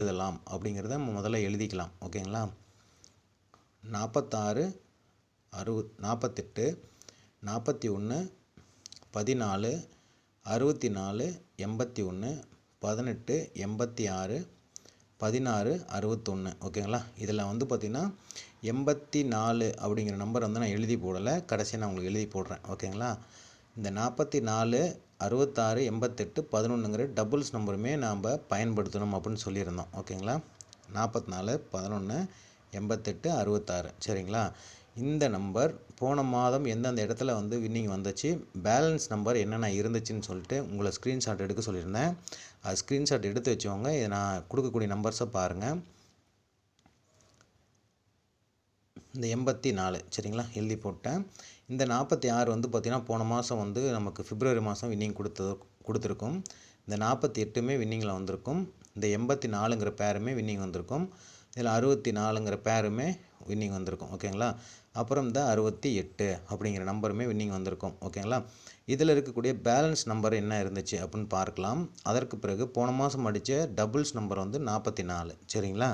எழுதலாம் அப்படிங்கிறத முதல்ல எழுதிக்கலாம் ஓகேங்களா? நாற்பத்தாறு அறுபத் நாற்பத்தெட்டு நாற்பத்தி ஒன்று பதினாலு அறுபத்தி நாலு எண்பத்தி ஒன்று பதினெட்டு எண்பத்தி ஆறு பதினாறு அறுபத்தொன்று ஓகேங்களா? இதில் வந்து பார்த்திங்கன்னா எண்பத்தி நாலு அப்படிங்கிற நம்பர் வந்து நான் எழுதி போடலை. கடைசியாக நான் உங்களுக்கு எழுதி போடுறேன் ஓகேங்களா? இந்த நாற்பத்தி நாலு அறுபத்தாறு எண்பத்தெட்டு பதினொன்றுங்கிற டபுள்ஸ் நம்பருமே நாம் பயன்படுத்தணும் அப்படின்னு சொல்லியிருந்தோம். ஓகேங்களா? நாற்பத்தி நாலு பதினொன்று எண்பத்தெட்டு அறுபத்தாறு. சரிங்களா? இந்த நம்பர் போன மாதம் எந்தெந்த இடத்துல வந்து வின்னிங் வந்துச்சு பேலன்ஸ் நம்பர் என்னென்ன இருந்துச்சுன்னு சொல்லிட்டு உங்களை ஸ்க்ரீன்ஷாட் எடுக்க சொல்லியிருந்தேன். அது ஸ்க்ரீன்ஷாட் எடுத்து வச்சவங்க இதை நான் கொடுக்கக்கூடிய நம்பர்ஸை பாருங்கள் இந்த எண்பத்தி நாலு சரிங்களா? எழுதி போட்டேன். இந்த நாற்பத்தி ஆறு வந்து பார்த்திங்கன்னா போன மாதம் வந்து நமக்கு பிப்ரவரி மாதம் வின்னிங் கொடுத்தது கொடுத்துருக்கும். இந்த நாற்பத்தி எட்டுமே வின்னிங்கில் வந்திருக்கும். இந்த எண்பத்தி நாலுங்கிற பேருமே வின்னிங் வந்திருக்கும். இதில் அறுபத்தி நாலுங்கிற பேருமே வின்னிங் வந்திருக்கும். ஓகேங்களா அப்புறம் இந்த அறுபத்தி எட்டு அப்படிங்கிற நம்பருமே வின்னிங் வந்திருக்கும். ஓகேங்களா இதில் இருக்கக்கூடிய பேலன்ஸ் நம்பர் என்ன இருந்துச்சு அப்படின்னு பார்க்கலாம். அதற்கு பிறகு போன மாதம் அடித்த டபுள்ஸ் நம்பர் வந்து நாற்பத்தி நாலு. சரிங்களா?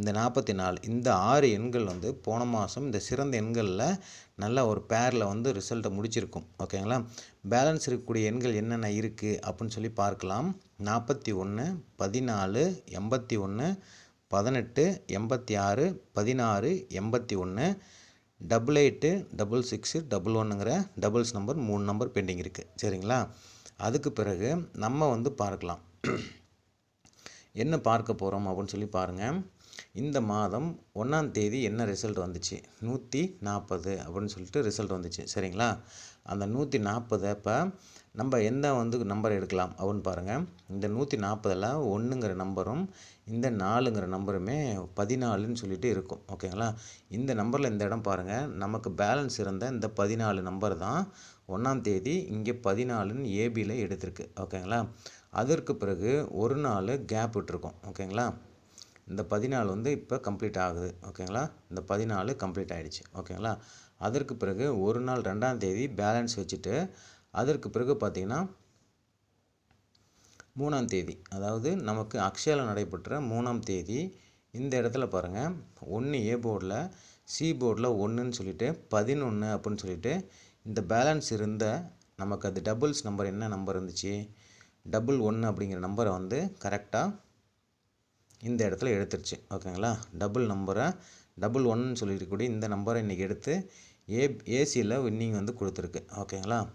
இந்த நாற்பத்தி நாலு இந்த ஆறு எண்கள் வந்து போன மாதம் இந்த சிறந்த எண்களில் நல்ல ஒரு பேரில் வந்து ரிசல்ட்டை முடிச்சிருக்கும். ஓகேங்களா பேலன்ஸ் இருக்கக்கூடிய எண்கள் என்னென்ன இருக்குது அப்படின்னு சொல்லி பார்க்கலாம். நாற்பத்தி ஒன்று பதினாலு எண்பத்தி ஒன்று பதினெட்டு எண்பத்தி ஆறு பதினாறு எண்பத்தி ஒன்று double eight double six double ஒன்றுங்கிற doubles number மூணு நம்பர் பெண்டிங் இருக்குது சரிங்களா? அதுக்கு பிறகு நம்ம வந்து பார்க்கலாம். என்ன பார்க்க போகிறோம் அப்படின்னு சொல்லி பாருங்கள் இந்த மாதம் ஒன்றாம் தேதி என்ன ரிசல்ட் வந்துச்சு? நூற்றி நாற்பது அப்படின்னு சொல்லிட்டு ரிசல்ட் வந்துச்சு. சரிங்களா? அந்த நூற்றி நாற்பது அப்போ நம்ம எந்த வந்து நம்பர் எடுக்கலாம்? அப்படின்னு பாருங்கள் இந்த நூற்றி நாற்பதில் ஒன்றுங்கிற நம்பரும் இந்த நாலுங்கிற நம்பருமே பதினாலுன்னு சொல்லிட்டு இருக்கும். ஓகேங்களா இந்த நம்பரில் இந்த இடம் பாருங்கள் நமக்கு பேலன்ஸ் இருந்த இந்த பதினாலு நம்பர் தான் ஒன்றாம் தேதி இங்கே பதினாலுன்னு ஏபியில் எடுத்திருக்கு. ஓகேங்களா அதற்கு பிறகு ஒரு நாள் கேப் விட்டுருக்கோம். ஓகேங்களா இந்த பதினாலு வந்து இப்போ கம்ப்ளீட் ஆகுது ஓகேங்களா இந்த பதினாலு கம்ப்ளீட் ஆகிடுச்சு ஓகேங்களா அதற்கு பிறகு ஒரு நாள் ரெண்டாம் தேதி பேலன்ஸ் வச்சுட்டு அதற்கு பிறகு பார்த்திங்கன்னா மூணாம் தேதி அதாவது நமக்கு அக்ஷயாவில் நடைபெற்ற மூணாம் தேதி இந்த இடத்துல பாருங்கள் ஒன்று ஏ போர்டில் சி போர்டில் ஒன்றுன்னு சொல்லிவிட்டு பதினொன்று அப்படின்னு சொல்லிட்டு இந்த பேலன்ஸ் இருந்த நமக்கு அது டபுள்ஸ் நம்பர் என்ன நம்பர் இருந்துச்சு? டபுள் ஒன்று அப்படிங்கிற நம்பரை வந்து கரெக்டாக இந்த இடத்துல எடுத்துருச்சு. ஓகேங்களா? டபுள் நம்பரை டபுள் ஒன்னு சொல்லியிருக்கக்கூடிய இந்த நம்பரை இன்றைக்கி எடுத்து ஏ ஏசியில் வின்னிங் வந்து கொடுத்துருக்கு. ஓகேங்களா?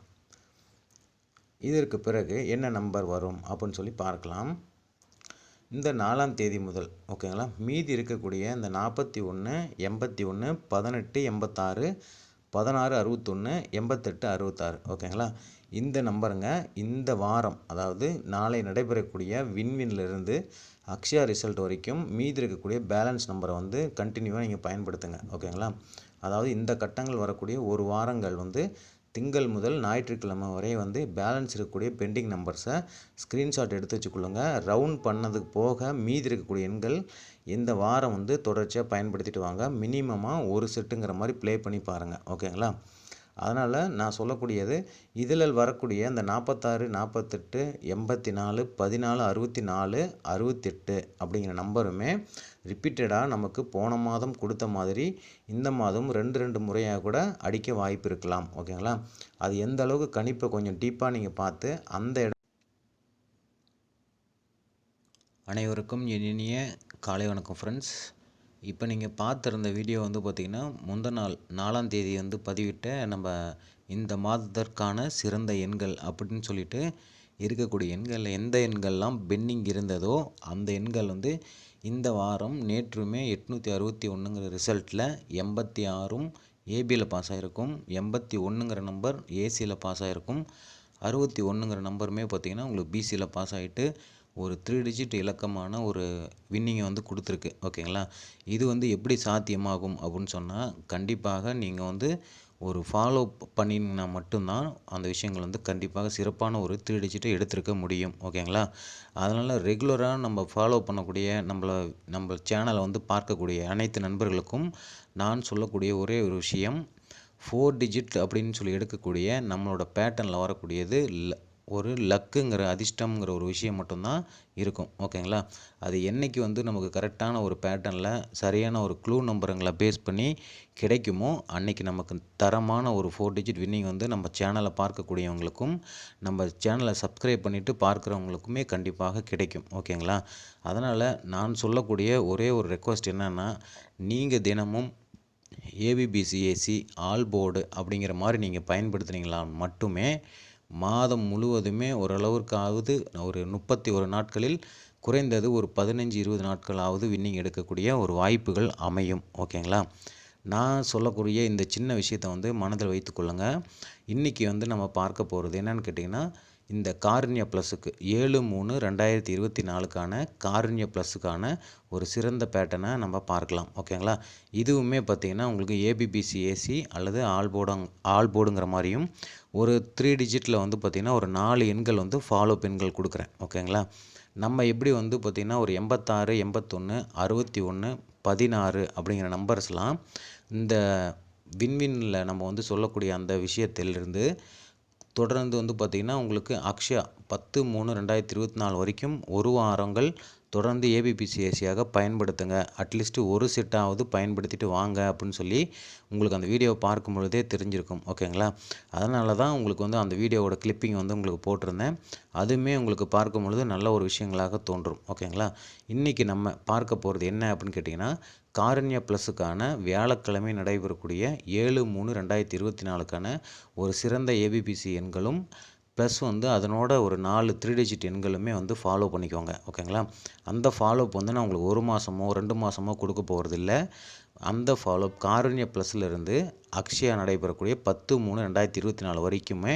இதற்கு பிறகு என்ன நம்பர் வரும் அப்படின்னு சொல்லி பார்க்கலாம். இந்த நாலாம் தேதி முதல் ஓகேங்களா? மீதி இருக்கக்கூடிய இந்த நாற்பத்தி ஒன்று எண்பத்தி ஒன்று பதினெட்டு எண்பத்தாறு பதினாறு அறுபத்தொன்று எண்பத்தெட்டு அறுபத்தாறு ஓகேங்களா? இந்த நம்பருங்க இந்த வாரம் அதாவது நாளை நடைபெறக்கூடிய வின்வின்லேருந்து அக்ஷயா ரிசல்ட் வரைக்கும் மீதி இருக்கக்கூடிய பேலன்ஸ் நம்பரை வந்து கண்டினியூவாக நீங்கள் பயன்படுத்துங்க ஓகேங்களா? அதாவது இந்த கட்டங்கள் வரக்கூடிய ஒரு வாரங்கள் வந்து திங்கள் முதல் ஞாயிற்றுக்கிழமை வரை வந்து பேலன்ஸ் இருக்கக்கூடிய பெண்டிங் நம்பர்ஸை ஸ்க்ரீன்ஷாட் எடுத்து வச்சுக்கொள்ளுங்க. ரவுண்ட் பண்ணதுக்கு போக மீதி இருக்கக்கூடிய எண்கள் இந்த வாரம் வந்து தொடர்ச்சியாக பயன்படுத்திட்டு வாங்க. மினிமமாக ஒரு செட்டுங்கிற மாதிரி ப்ளே பண்ணி பாருங்கள் ஓகேங்களா? அதனால் நான் சொல்லக்கூடியது இதில் வரக்கூடிய அந்த நாற்பத்தாறு நாற்பத்தெட்டு எண்பத்தி நாலு பதினாலு அறுபத்தி நாலு அறுபத்தெட்டு அப்படிங்கிற நம்பருமே ரிப்பீட்டடாக நமக்கு போன மாதம் கொடுத்த மாதிரி இந்த மாதம் ரெண்டு ரெண்டு முறையாக கூட அடிக்க வாய்ப்பு இருக்கலாம். ஓகேங்களா அது எந்த அளவுக்கு கணிப்பை கொஞ்சம் டீப்பாக நீங்கள் பார்த்து அந்த இடம் அனைவருக்கும் இனிய காலை வணக்கம் ஃப்ரெண்ட்ஸ் இப்போ நீங்கள் பார்த்துருந்த வீடியோ வந்து பார்த்திங்கன்னா முந்த நாள் நாலாம் தேதி வந்து பதிவிட்ட நம்ம இந்த மாதத்திற்கான சிறந்த எண்கள் அப்படின்னு சொல்லிட்டு இருக்கக்கூடிய எண்களில் எந்த எண்கள்லாம் பெண்டிங் இருந்ததோ அந்த எண்கள் வந்து இந்த வாரம் நேற்றுமே எட்நூற்றி அறுபத்தி ஒன்றுங்கிற ரிசல்ட்டில் எண்பத்தி ஆறும் ஏபியில் பாஸ் ஆகிருக்கும் எண்பத்தி ஒன்றுங்கிற நம்பர் ஏசியில் பாஸ் ஆகிருக்கும் அறுபத்தி ஒன்றுங்கிற நம்பருமே பார்த்திங்கன்னா உங்களுக்கு பிசியில் பாஸ் ஆகிட்டு ஒரு த்ரீ டிஜிட் இலக்கமான ஒரு வின்னிங்கை வந்து கொடுத்துருக்கு. ஓகேங்களா? இது வந்து எப்படி சாத்தியமாகும் அப்படின்னு சொன்னால் கண்டிப்பாக நீங்கள் வந்து ஒரு ஃபாலோ பண்ணிங்கன்னா மட்டும்தான் அந்த விஷயங்கள் வந்து கண்டிப்பாக சிறப்பான ஒரு த்ரீ டிஜிட்டை எடுத்திருக்க முடியும். ஓகேங்களா? அதனால் ரெகுலராக நம்ம ஃபாலோ பண்ணக்கூடிய நம்மளை நம்ம சேனலை வந்து பார்க்கக்கூடிய அனைத்து நண்பர்களுக்கும் நான் சொல்லக்கூடிய ஒரே ஒரு விஷயம் ஃபோர் டிஜிட் அப்படின்னு சொல்லி எடுக்கக்கூடிய நம்மளோட பேட்டர்னில் வரக்கூடியது ஒரு லக்குங்கிற அதிர்ஷ்டம்ங்கிற ஒரு விஷயம் மட்டும்தான் இருக்கும். ஓகேங்களா? அது என்றைக்கு வந்து நமக்கு கரெக்டான ஒரு பேட்டர்னில் சரியான ஒரு க்ளூ நம்பருங்களை பேஸ் பண்ணி கிடைக்குமோ அன்னைக்கு நமக்கு தரமான ஒரு ஃபோர் டிஜிட் வின்னிங் வந்து நம்ம சேனலை பார்க்கக்கூடியவங்களுக்கும் நம்ம சேனலை சப்ஸ்கிரைப் பண்ணிவிட்டு பார்க்குறவங்களுக்குமே கண்டிப்பாக கிடைக்கும். ஓகேங்களா? அதனால் நான் சொல்லக்கூடிய ஒரே ஒரு ரெக்வஸ்ட் என்னென்னா நீங்கள் தினமும் ஏபிபிசிஏசி ஆல் போர்டு அப்படிங்கிற மாதிரி நீங்கள் பயன்படுத்துனீங்களா மட்டுமே மாதம் முழுவதுமே ஓரளவிற்காவது ஒரு முப்பத்தி ஒரு நாட்களில் குறைந்தது ஒரு பதினஞ்சு இருபது நாட்களாவது வின்னிங் எடுக்கக்கூடிய ஒரு வாய்ப்புகள் அமையும். ஓகேங்களா? நான் சொல்லக்கூடிய இந்த சின்ன விஷயத்தை வந்து மனதில் வைத்துக்கொள்ளுங்கள் இன்றைக்கி வந்து நம்ம பார்க்க போகிறது என்னென்னு கேட்டிங்கன்னா இந்த காருண்ய ப்ளஸுக்கு ஏழு மூணு ரெண்டாயிரத்தி இருபத்தி நாலுக்கான காருண்ய ப்ளஸுக்கான ஒரு சிறந்த பேட்டனை நம்ம பார்க்கலாம். ஓகேங்களா? இதுவுமே பார்த்திங்கன்னா உங்களுக்கு ஏபிபிசி ஏசி அல்லது ஆல் ஆல்போர்டுங்கிற மாதிரியும் ஒரு த்ரீ டிஜிட்டில் வந்து பார்த்திங்கன்னா ஒரு நாலு எண்கள் வந்து ஃபாலோ எண்கள் கொடுக்குறேன். ஓகேங்களா நம்ம எப்படி வந்து பார்த்திங்கன்னா ஒரு எண்பத்தாறு எண்பத்தொன்று அறுபத்தி ஒன்று பதினாறு அப்படிங்கிற நம்பர்ஸ்லாம் இந்த விண்வினில் நம்ம வந்து சொல்லக்கூடிய அந்த விஷயத்திலிருந்து தொடர்ந்து வந்து பார்த்திங்கன்னா உங்களுக்கு அக்ஷயா பத்து மூணு ரெண்டாயிரத்தி இருபத்தி நாலு வரைக்கும் ஒரு வாரங்கள் தொடர்ந்து ஏபிபிசி ஏசியாக பயன்படுத்துங்க. அட்லீஸ்ட்டு ஒரு செட்டாவது பயன்படுத்திட்டு வாங்க அப்படின்னு சொல்லி உங்களுக்கு அந்த வீடியோவை பார்க்கும் பொழுதே தெரிஞ்சிருக்கும். ஓகேங்களா? அதனால தான் உங்களுக்கு வந்து அந்த வீடியோவோட கிளிப்பிங் வந்து உங்களுக்கு போட்டிருந்தேன். அதுவுமே உங்களுக்கு பார்க்கும் பொழுது நல்ல ஒரு விஷயங்களாக தோன்றும். ஓகேங்களா? இன்றைக்கி நம்ம பார்க்க போகிறது என்ன அப்படின்னு கேட்டிங்கன்னா காரண்யா ப்ளஸுக்கான வியாழக்கிழமை நடைபெறக்கூடிய ஏழு மூணு ரெண்டாயிரத்தி இருபத்தி நாலுக்கான ஒரு சிறந்த ஏபிபிசி எண்களும் ப்ளஸ் வந்து அதனோட ஒரு நாலு த்ரீ டிஜிட் எண்களுமே வந்து ஃபாலோ பண்ணிக்கோங்க ஓகேங்களா அந்த ஃபாலோப் வந்து நான் உங்களுக்கு ஒரு மாதமோ ரெண்டு மாதமோ கொடுக்க போகிறதில்ல அந்த ஃபாலோ காருண்ய ப்ளஸ்லேருந்து அக்ஷயா நடைபெறக்கூடிய பத்து மூணு ரெண்டாயிரத்தி இருபத்தி நாலு வரைக்குமே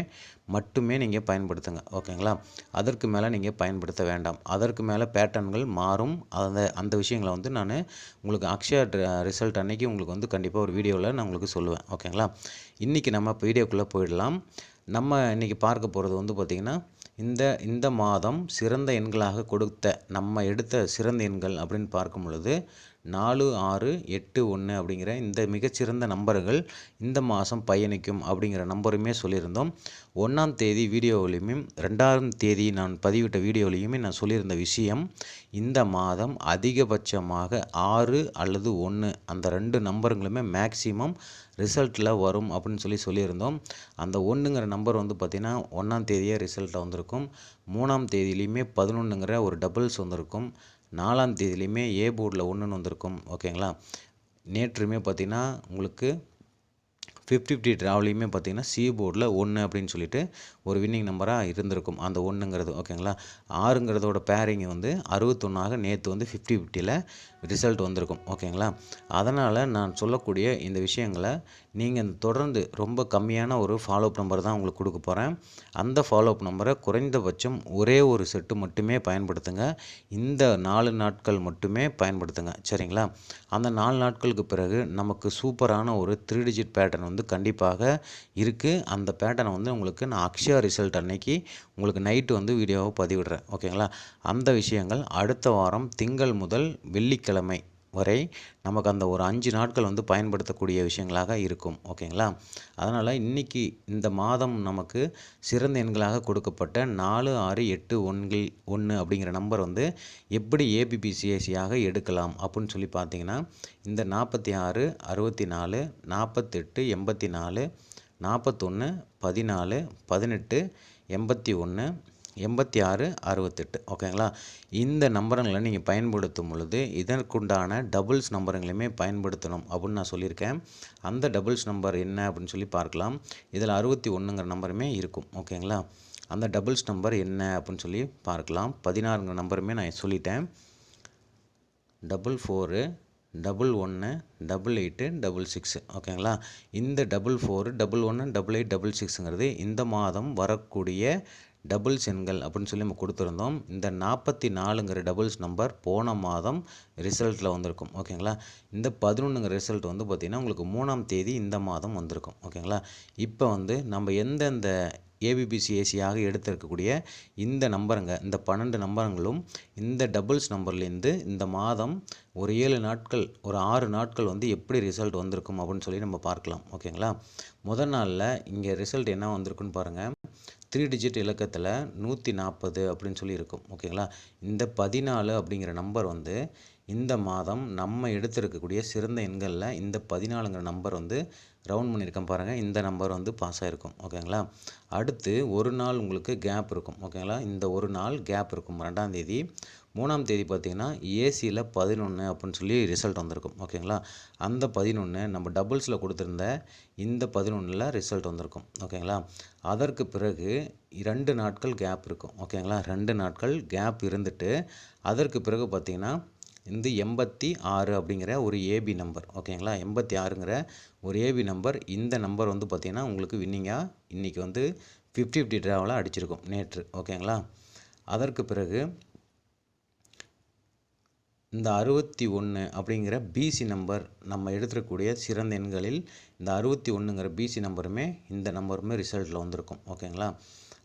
மட்டுமே நீங்கள் பயன்படுத்துங்க ஓகேங்களா அதற்கு மேலே நீங்கள் பயன்படுத்த வேண்டாம். அதற்கு மேலே பேட்டர்ன்கள் மாறும். அந்த அந்த விஷயங்களை வந்து நான் உங்களுக்கு அக்ஷயா ரிசல்ட் அன்னைக்கு உங்களுக்கு வந்து கண்டிப்பாக ஒரு வீடியோவில் நான் உங்களுக்கு சொல்லுவேன் ஓகேங்களா இன்றைக்கி நம்ம இப்போ வீடியோக்குள்ளே போயிடலாம். நம்ம இன்றைக்கி பார்க்க போகிறது வந்து பார்த்திங்கன்னா இந்த இந்த மாதம் சிறந்த எண்களாக கொடுத்த நம்ம எடுத்த சிறந்த எண்கள் அப்படின்னு பார்க்கும் பொழுது நாலு ஆறு எட்டு ஒன்று அப்படிங்கிற இந்த மிகச்சிறந்த நம்பர்கள் இந்த மாதம் பயணிக்கும் அப்படிங்கிற நம்பருமே சொல்லியிருந்தோம். ஒன்றாம் தேதி வீடியோவிலையுமே ரெண்டாம் தேதி நான் பதிவிட்ட வீடியோவிலையுமே நான் சொல்லியிருந்த விஷயம் இந்த மாதம் அதிகபட்சமாக ஆறு அல்லது ஒன்று அந்த ரெண்டு நம்பருங்களுமே மேக்ஸிமம் ரிசல்ட்டில் வரும் அப்படின்னு சொல்லி சொல்லியிருந்தோம். அந்த ஒன்றுங்கிற நம்பர் வந்து பார்த்திங்கன்னா ஒன்றாம் தேதியே ரிசல்ட்டாக வந்திருக்கும். மூணாம் தேதியிலையுமே பதினொன்றுங்கிற ஒரு டபுள்ஸ் வந்திருக்கும். நாலாம் தேதியிலையுமே ஏ போர்டில் ஒன்றுன்னு வந்திருக்கும் ஓகேங்களா நேற்றுமே பார்த்திங்கன்னா உங்களுக்கு ஃபிஃப்டி ஃபிஃப்டி ட்ராவலையுமே பார்த்திங்கன்னா சி போர்டில் ஒன்று அப்படின்னு சொல்லிட்டு ஒரு வின்னிங் நம்பராக இருந்திருக்கும். அந்த ஒன்றுங்கிறது ஓகேங்களா ஆறுங்கிறதோட பேரிங் வந்து அறுபத்தொன்னாக நேற்று வந்து ஃபிஃப்டி ஃபிஃப்டியில் ரிசல்ட் வந்திருக்கும் ஓகேங்களா? அதனால் நான் சொல்லக்கூடிய இந்த விஷயங்களை நீங்கள் தொடர்ந்து ரொம்ப கம்மியான ஒரு ஃபாலோஅப் நம்பர் தான் உங்களுக்கு கொடுக்க போகிறேன் அந்த ஃபாலோஅப் நம்பரை குறைந்தபட்சம் ஒரே ஒரு செட்டு மட்டுமே பயன்படுத்துங்க. இந்த நாலு நாட்கள் மட்டுமே பயன்படுத்துங்க சரிங்களா? அந்த நாலு நாட்களுக்கு பிறகு நமக்கு சூப்பரான ஒரு த்ரீ டிஜிட் பேட்டர்ன் வந்து கண்டிப்பாக இருக்குது அந்த பேட்டர்னை வந்து உங்களுக்கு நான் அக்ஷயா ரிசல்ட் அன்னைக்கு உங்களுக்கு நைட்டு வந்து வீடியோவை பதிவிடுறேன் ஓகேங்களா? அந்த விஷயங்கள் அடுத்த வாரம் திங்கள் முதல் வெள்ளிக்கிழமை வரை நமக்கு அந்த ஒரு அஞ்சு நாட்கள் வந்து பயன்படுத்தக்கூடிய விஷயங்களாக இருக்கும். ஓகேங்களா? அதனால் இன்றைக்கி இந்த மாதம் நமக்கு சிறந்த எண்களாக கொடுக்கப்பட்ட நாலு ஆறு எட்டு ஒன்கில் ஒன்று அப்படிங்கிற நம்பர் வந்து எப்படி ஏபிபிசிஎஸ்சியாக எடுக்கலாம் அப்படின்னு சொல்லி பார்த்தீங்கன்னா இந்த நாற்பத்தி ஆறு அறுபத்தி நாலு நாற்பத்தெட்டு எண்பத்தி நாலு நாற்பத்தொன்று பதினாலு பதினெட்டு எண்பத்தி ஒன்று எண்பத்தி ஆறு அறுபத்தெட்டு. ஓகேங்களா? இந்த நம்பருங்களை நீங்கள் பயன்படுத்தும் பொழுது இதற்குண்டான டபுள்ஸ் நம்பருங்களையுமே பயன்படுத்தணும் அப்படின்னு நான் சொல்லியிருக்கேன். அந்த டபுள்ஸ் நம்பர் என்ன அப்படின்னு சொல்லி பார்க்கலாம். இதில் அறுபத்தி ஒன்றுங்கிற நம்பருமே இருக்கும். ஓகேங்களா? அந்த டபுள்ஸ் நம்பர் என்ன அப்படின்னு சொல்லி பார்க்கலாம். பதினாறுங்கிற நம்பருமே நான் சொல்லிட்டேன். டபுள் ஃபோரு டபுள் ஒன்று டபுள் எயிட்டு டபுள் சிக்ஸு ஓகேங்களா? இந்த டபுள் ஃபோரு டபுள் ஒன்று டபுள் எயிட் டபுள் சிக்ஸுங்கிறது இந்த மாதம் வரக்கூடிய டபுள்ஸ் எண்கள் அப்படின்னு சொல்லி நம்ம கொடுத்துருந்தோம். இந்த நாற்பத்தி நாலுங்கிற டபுள்ஸ் நம்பர் போன மாதம் ரிசல்ட்டில் வந்திருக்கும். ஓகேங்களா? இந்த பதினொன்றுங்கிற ரிசல்ட் வந்து பார்த்திங்கன்னா உங்களுக்கு மூணாம் தேதி இந்த மாதம் வந்திருக்கும். ஓகேங்களா? இப்போ வந்து நம்ம எந்தெந்த ஏபிபிசிஏசியாக எடுத்திருக்கக்கூடிய இந்த நம்பருங்க இந்த பன்னெண்டு நம்பருங்களும் இந்த டபுள்ஸ் நம்பர்லேருந்து இந்த மாதம் ஒரு ஏழு நாட்கள் ஒரு ஆறு நாட்கள் வந்து எப்படி ரிசல்ட் வந்திருக்கும் அப்படின்னு சொல்லி நம்ம பார்க்கலாம். ஓகேங்களா? முதல் நாளில் இங்கே ரிசல்ட் என்ன வந்திருக்குன்னு பாருங்கள் த்ரீ டிஜிட் இலக்கத்தில் நூற்றி நாற்பது அப்படின்னு சொல்லி இருக்கும் ஓகேங்களா? இந்த பதினாலு அப்படிங்கிற நம்பர் வந்து இந்த மாதம் நம்ம எடுத்திருக்கக்கூடிய சிறந்த எண்களில் இந்த பதினாலுங்கிற நம்பர் வந்து ரவுண்ட் பண்ணியிருக்கேன் பாருங்கள் இந்த நம்பர் வந்து பாஸ் ஆகிருக்கும் ஓகேங்களா அடுத்து ஒரு நாள் உங்களுக்கு கேப் இருக்கும். ஓகேங்களா இந்த ஒரு நாள் கேப் இருக்கும். ரெண்டாம் தேதி மூணாம் தேதி பார்த்தீங்கன்னா ஏசியில் பதினொன்று அப்படின்னு சொல்லி ரிசல்ட் வந்திருக்கும். ஓகேங்களா அந்த பதினொன்று நம்ம டபுள்ஸில் கொடுத்துருந்த இந்த பதினொன்றில் ரிசல்ட் வந்திருக்கும். ஓகேங்களா அதற்கு பிறகு ரெண்டு நாட்கள் கேப் இருக்கும். ஓகேங்களா ரெண்டு நாட்கள் கேப் இருந்துட்டு அதற்கு பிறகு பார்த்தீங்கன்னா இந்த எண்பத்தி ஆறு அப்படிங்கிற ஒரு ஏபி நம்பர் ஓகேங்களா எண்பத்தி ஆறுங்கிற ஒரு ஏபி நம்பர் இந்த நம்பர் வந்து பார்த்திங்கன்னா உங்களுக்கு வின்னிங்காக இன்றைக்கி வந்து ஃபிஃப்டி ஃபிஃப்டி ட்ராவலாக அடிச்சிருக்கும் நேற்று ஓகேங்களா அதற்கு பிறகு இந்த அறுபத்தி ஒன்று அப்படிங்கிற பிசி நம்பர் நம்ம எடுத்துக்கூடிய சிறந்த எண்களில் இந்த அறுபத்தி ஒன்றுங்கிற பிசி நம்பருமே இந்த நம்பருமே ரிசல்ட்டில் வந்திருக்கும் ஓகேங்களா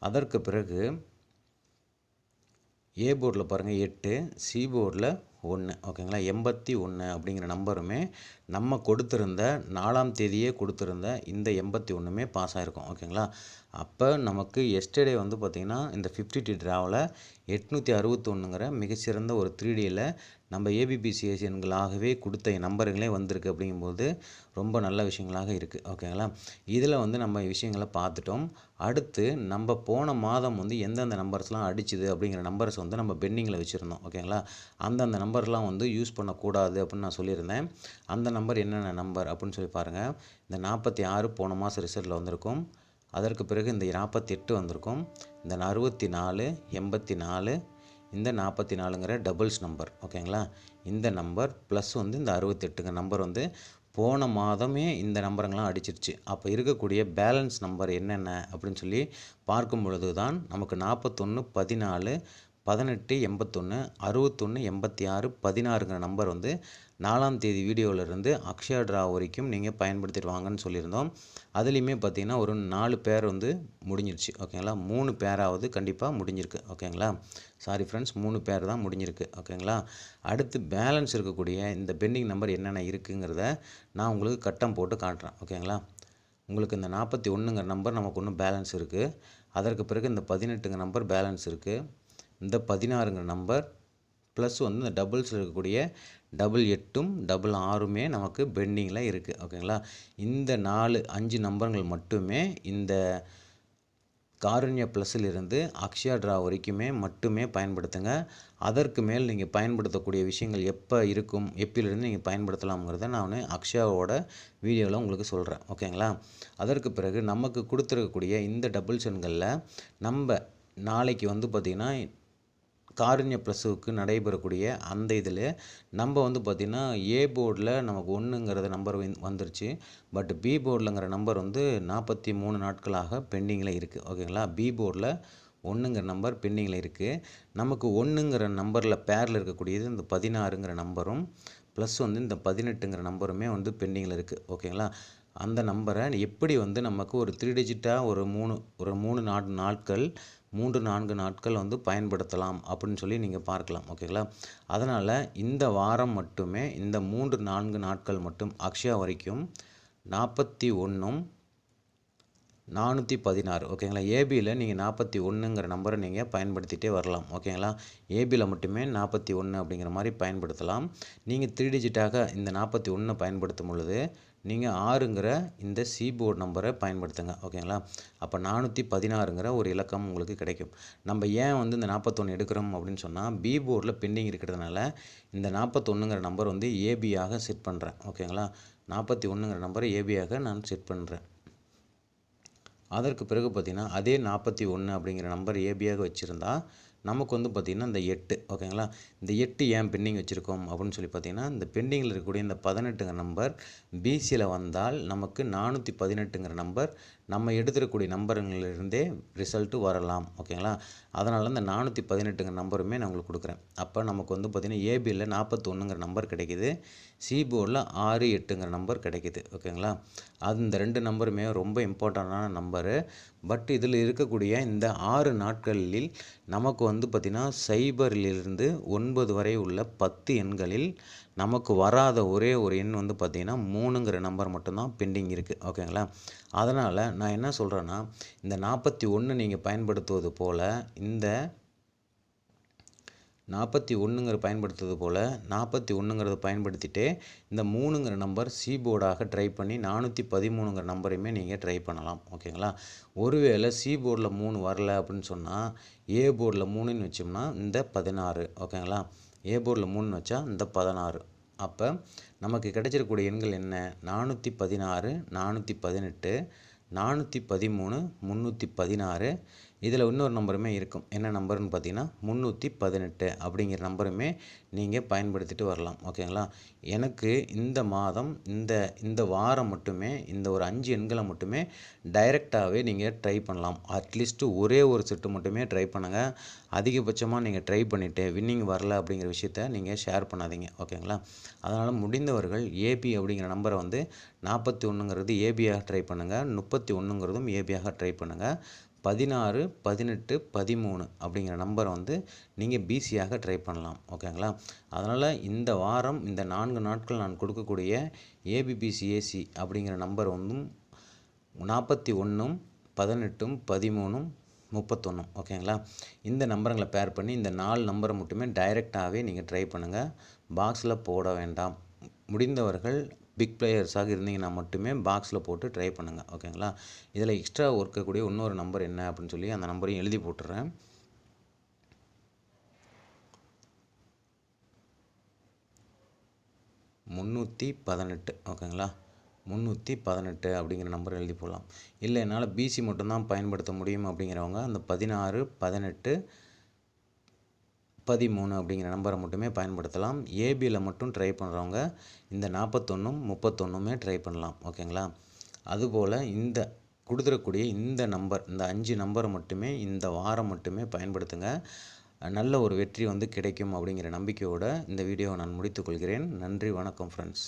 அதற்கு பிறகு ஏ போர்டில் பாருங்கள் எட்டு சி போர்டில் ஒன்று ஓகேங்களா? எண்பத்தி ஒன்று அப்படிங்கிற நம்பருமே நம்ம கொடுத்துருந்த நாலாம் தேதியே கொடுத்துருந்த இந்த எண்பத்தி ஒன்றுமே பாஸ் ஆகிருக்கும் ஓகேங்களா? அப்போ நமக்கு எஸ்டர்டே வந்து பார்த்திங்கன்னா இந்த ஃபிஃப்டி டி ட்ராவில் எட்நூற்றி அறுபத்தொன்னுங்கிற மிகச்சிறந்த ஒரு த்ரீ டியில் நம்ம ஏபிபிசிஎஸ் எண்களாகவே கொடுத்த நம்பருங்களே வந்திருக்கு அப்படிங்கும்போது ரொம்ப நல்ல விஷயங்களாக இருக்குது ஓகேங்களா? இதில் வந்து நம்ம விஷயங்களை பார்த்துட்டோம். அடுத்து நம்ம போன மாதம் வந்து எந்தெந்த நம்பர்ஸ்லாம் அடிச்சுது அப்படிங்கிற நம்பர்ஸ் வந்து நம்ம பெண்டிங்கில் வச்சுருந்தோம் ஓகேங்களா? அந்தந்த நம்பர்லாம் வந்து யூஸ் பண்ணக்கூடாது அப்படின்னு நான் சொல்லியிருந்தேன். அந்த நம்பர் என்னென்ன நம்பர் அப்படின்னு சொல்லி பாருங்கள் இந்த நாற்பத்தி ஆறு போன மாதம் ரிசல்ட்டில் வந்திருக்கும். அதற்கு பிறகு இந்த நாற்பத்தி எட்டு வந்திருக்கும். இந்த அறுபத்தி நாலு எண்பத்தி நாலு இந்த நாற்பத்தி நாலுங்கிற டபுள்ஸ் நம்பர் ஓகேங்களா? இந்த நம்பர் ப்ளஸ் வந்து இந்த அறுபத்தெட்டுங்க நம்பர் வந்து போன மாதமே இந்த நம்பருங்கெலாம் அடிச்சிருச்சு. அப்போ இருக்கக்கூடிய பேலன்ஸ் நம்பர் என்னென்ன அப்படின்னு சொல்லி பார்க்கும் பொழுது தான் நமக்கு நாற்பத்தொன்று பதினாலு பதினெட்டு எண்பத்தொன்று அறுபத்தொன்று எண்பத்தி ஆறு பதினாறுங்கிற நம்பர் வந்து நாலாம் தேதி வீடியோவிலேருந்து அக்ஷயா ட்ரா வரைக்கும் நீங்கள் பயன்படுத்திட்டு வாங்கன்னு சொல்லியிருந்தோம். அதுலேயுமே பார்த்தீங்கன்னா ஒரு நாலு பேர் வந்து முடிஞ்சிருச்சு. ஓகேங்களா? மூணு பேராவது கண்டிப்பாக முடிஞ்சிருக்கு. ஓகேங்களா? சாரி ஃப்ரெண்ட்ஸ் மூணு பேர் தான் முடிஞ்சிருக்கு. ஓகேங்களா? அடுத்து பேலன்ஸ் இருக்கக்கூடிய இந்த பெண்டிங் நம்பர் என்னென்ன இருக்குங்கிறத நான் உங்களுக்கு கட்டம் போட்டு காட்டுறேன். ஓகேங்களா? உங்களுக்கு இந்த நாற்பத்தி ஒன்றுங்கிற நம்பர் நமக்கு ஒன்றும் பேலன்ஸ் இருக்குது அதற்கு பிறகு இந்த பதினெட்டுங்க நம்பர் பேலன்ஸ் இருக்குது இந்த பதினாறுங்கிற நம்பர் ப்ளஸ் வந்து இந்த டபுள்ஸில் இருக்கக்கூடிய டபுள் எட்டும் டபுள் ஆறுமே நமக்கு பெண்டிங்கில் இருக்குது ஓகேங்களா இந்த நாலு அஞ்சு நம்பர்கள் மட்டுமே இந்த காருண்ய ப்ளஸ்ஸிலிருந்து இருந்து அக்ஷயா ட்ரா வரைக்குமே மட்டுமே பயன்படுத்துங்க. அதற்கு மேல் நீங்கள் பயன்படுத்தக்கூடிய விஷயங்கள் எப்போ இருக்கும் எப்பிலிருந்து நீங்கள் பயன்படுத்தலாம்ங்கிறத நான் அக்ஷயாவோட வீடியோவில் உங்களுக்கு சொல்கிறேன் ஓகேங்களா அதற்கு பிறகு நமக்கு கொடுத்துருக்கக்கூடிய இந்த டபுள் எண்களில் நம்ம நாளைக்கு வந்து பார்த்திங்கன்னா காருண்ய ப்ளஸுக்கு நடைபெறக்கூடிய அந்த இதில் நம்ம வந்து பார்த்திங்கன்னா ஏ போர்டில் நமக்கு ஒன்றுங்கிறத நம்பர் வந்துருச்சு. பட் பி போர்டில்ங்கிற நம்பர் வந்து நாற்பத்தி மூணு நாட்களாக பெண்டிங்கில் இருக்குது ஓகேங்களா? பி போர்டில் ஒன்றுங்கிற நம்பர் பெண்டிங்கில் இருக்குது நமக்கு ஒன்றுங்கிற நம்பரில் பேரில் இருக்கக்கூடியது இந்த பதினாறுங்கிற நம்பரும் ப்ளஸ் வந்து இந்த பதினெட்டுங்கிற நம்பருமே வந்து பெண்டிங்கில் இருக்குது ஓகேங்களா? அந்த நம்பரை எப்படி வந்து நமக்கு ஒரு த்ரீ டிஜிட்டாக ஒரு மூணு ஒரு மூணு நாட் நாட்கள் மூன்று நான்கு நாட்கள் வந்து பயன்படுத்தலாம் அப்படின்னு சொல்லி நீங்கள் பார்க்கலாம் ஓகேங்களா? அதனால் இந்த வாரம் மட்டுமே இந்த மூன்று நான்கு நாட்கள் மட்டும் அக்ஷயா வரைக்கும் நாற்பத்தி ஒன்றும் நானூற்றி பதினாறு ஓகேங்களா? ஏபியில் நீங்கள் நாற்பத்தி ஒன்றுங்கிற நம்பரை நீங்கள் பயன்படுத்திகிட்டே வரலாம் ஓகேங்களா? ஏபியில் மட்டுமே நாற்பத்தி ஒன்று அப்படிங்கிற மாதிரி பயன்படுத்தலாம். நீங்கள் த்ரீ டிஜிட்டாக இந்த நாற்பத்தி ஒன்று பயன்படுத்தும் பொழுது நீங்கள் ஆறுங்கிற இந்த சி போர்டு நம்பரை பயன்படுத்துங்க ஓகேங்களா? அப்போ நானூற்றி பதினாறுங்கிற ஒரு இலக்கம் உங்களுக்கு கிடைக்கும். நம்ம ஏன் வந்து இந்த நாற்பத்தொன்று எடுக்கிறோம் அப்படின்னு சொன்னால் பி போர்டில் பெண்டிங் இருக்கிறதுனால இந்த நாற்பத்தொன்னுங்கிற நம்பர் வந்து ஏபியாக செட் பண்ணுறேன் ஓகேங்களா? நாற்பத்தி ஒன்றுங்கிற நம்பரை ஏபியாக நான் செட் பண்ணுறேன் அதற்கு பிறகு பார்த்திங்கன்னா அதே நாற்பத்தி ஒன்று அப்படிங்கிற நம்பர் ஏபியாக வச்சுருந்தா நமக்கு வந்து பார்த்திங்கன்னா இந்த எட்டு ஓகேங்களா? இந்த எட்டு ஏன் பெண்டிங் வச்சுருக்கோம் அப்படின்னு சொல்லி பார்த்திங்கன்னா இந்த பெண்டிங்கில் இருக்கக்கூடிய இந்த பதினெட்டுங்கிற நம்பர் பிசியில் வந்தால் நமக்கு நானூற்றி பதினெட்டுங்கிற நம்பர் நம்ம எடுத்துருக்கக்கூடிய நம்பருங்களிலிருந்தே ரிசல்ட்டு வரலாம் ஓகேங்களா? அதனால் இந்த நானூற்றி பதினெட்டுங்கிற நம்பருமே நான் உங்களுக்கு கொடுக்குறேன். அப்போ நமக்கு வந்து பார்த்திங்கன்னா ஏபியில் நாற்பத்தொன்னுங்கிற நம்பர் கிடைக்கிது. சி போர்டில் ஆறு எட்டுங்கிற நம்பர் கிடைக்கிது ஓகேங்களா? அது இந்த ரெண்டு நம்பருமே ரொம்ப இம்பார்ட்டண்டான நம்பரு. பட் இதில் இருக்கக்கூடிய இந்த ஆறு நாட்களில் நமக்கு வந்து பார்த்திங்கன்னா சைபரிலிருந்து ஒன்பது வரை உள்ள பத்து எண்களில் நமக்கு வராத ஒரே ஒரு எண் வந்து பார்த்திங்கன்னா மூணுங்கிற நம்பர் மட்டும்தான் பெண்டிங் இருக்குது ஓகேங்களா? அதனால் நான் என்ன சொல்கிறேன்னா இந்த நாற்பத்தி ஒன்று நீங்கள் பயன்படுத்துவது போல் இந்த நாற்பத்தி ஒன்றுங்கிற பயன்படுத்துவது போல் நாற்பத்தி ஒன்றுங்கிறத பயன்படுத்திட்டு இந்த மூணுங்கிற நம்பர் சீபோர்டாக ட்ரை பண்ணி நானூற்றி பதிமூணுங்கிற நம்பரையுமே நீங்கள் ட்ரை பண்ணலாம். ஓகேங்களா? ஒருவேளை சி போர்டில் மூணு வரல அப்படின்னு சொன்னால் ஏ போர்டில் மூணுன்னு வச்சோம்னா இந்த பதினாறு. ஓகேங்களா? ஏ போர்டில் மூணுன்னு வச்சா இந்த பதினாறு. அப்போ நமக்கு கிடைச்சிருக்கக்கூடிய எண்கள் என்ன? நானூற்றி பதினாறு நானூற்றி பதினெட்டு நானூற்றி பதிமூணு முந்நூற்றி பதினாறு இதில் இன்னொரு நம்பருமே இருக்கும். என்ன நம்பர்னு பார்த்தீங்கன்னா முந்நூற்றி பதினெட்டு அப்படிங்கிற நம்பருமே நீங்கள் பயன்படுத்திட்டு வரலாம். ஓகேங்களா? எனக்கு இந்த மாதம் இந்த இந்த வாரம் மட்டுமே இந்த ஒரு அஞ்சு எண்களை மட்டுமே டைரெக்டாகவே நீங்கள் ட்ரை பண்ணலாம். அட்லீஸ்ட்டு ஒரே ஒரு செட்டு மட்டுமே ட்ரை பண்ணுங்கள் அதிகபட்சமாக நீங்கள் ட்ரை பண்ணிவிட்டு வின்னிங் வரல அப்படிங்கிற விஷயத்த நீங்கள் ஷேர் பண்ணாதீங்க. ஓகேங்களா? அதனால் முடிந்தவர்கள் ஏபி அப்படிங்கிற நம்பரை வந்து நாற்பத்தி ஒன்றுங்கிறது ஏபியாக ட்ரை பண்ணுங்கள் முப்பத்தி ஒன்றுங்கிறதும் ஏபியாக ட்ரை பண்ணுங்கள் பதினாறு பதினெட்டு பதிமூணு அப்படிங்கிற நம்பரை வந்து நீங்கள் பிசியாக ட்ரை பண்ணலாம். ஓகேங்களா அதனால் இந்த வாரம் இந்த நான்கு நாட்கள் நான் கொடுக்கக்கூடிய ஏபிபிசிஏசி அப்படிங்கிற நம்பர் வந்து நாற்பத்தி ஒன்றும் பதினெட்டும் பதிமூணும் முப்பத்தொன்றும் ஓகேங்களா இந்த நம்பருங்களை பேர் பண்ணி இந்த நாலு நம்பரை மட்டுமே டைரெக்டாகவே நீங்கள் ட்ரை பண்ணுங்கள் பாக்ஸில் போட வேண்டாம். முடிந்தவர்கள் பிக் பிளேயர்ஸாக இருந்தீங்கன்னா மட்டுமே பாக்ஸில் போட்டு ட்ரை பண்ணுங்கள் ஓகேங்களா இதில் எக்ஸ்ட்ரா இருக்கக்கூடிய இன்னொரு நம்பர் என்ன அப்படின்னு சொல்லி அந்த நம்பரையும் எழுதி போட்டுறேன். முந்நூற்றி பதினெட்டு ஓகேங்களா முந்நூற்றி பதினெட்டு அப்படிங்கிற நம்பர் எழுதி போடலாம். இல்லை என்னால் பிசி மட்டும்தான் பயன்படுத்த முடியும் அப்படிங்கிறவங்க அந்த பதினாறு பதினெட்டு பதிமூணு அப்படிங்கிற நம்பரை மட்டுமே பயன்படுத்தலாம். ஏபியில் மட்டும் ட்ரை பண்ணுறவங்க இந்த நாற்பத்தொன்றும் முப்பத்தொன்றுமே ட்ரை பண்ணலாம். ஓகேங்களா? அதுபோல் இந்த கொடுத்துடக்கூடிய இந்த நம்பர் இந்த அஞ்சு நம்பரை மட்டுமே இந்த வாரம் மட்டுமே பயன்படுத்துங்க. நல்ல ஒரு வெற்றி வந்து கிடைக்கும் அப்படிங்கிற நம்பிக்கையோடு இந்த வீடியோவை நான் முடித்துக்கொள்கிறேன் நன்றி வணக்கம் ஃப்ரெண்ட்ஸ்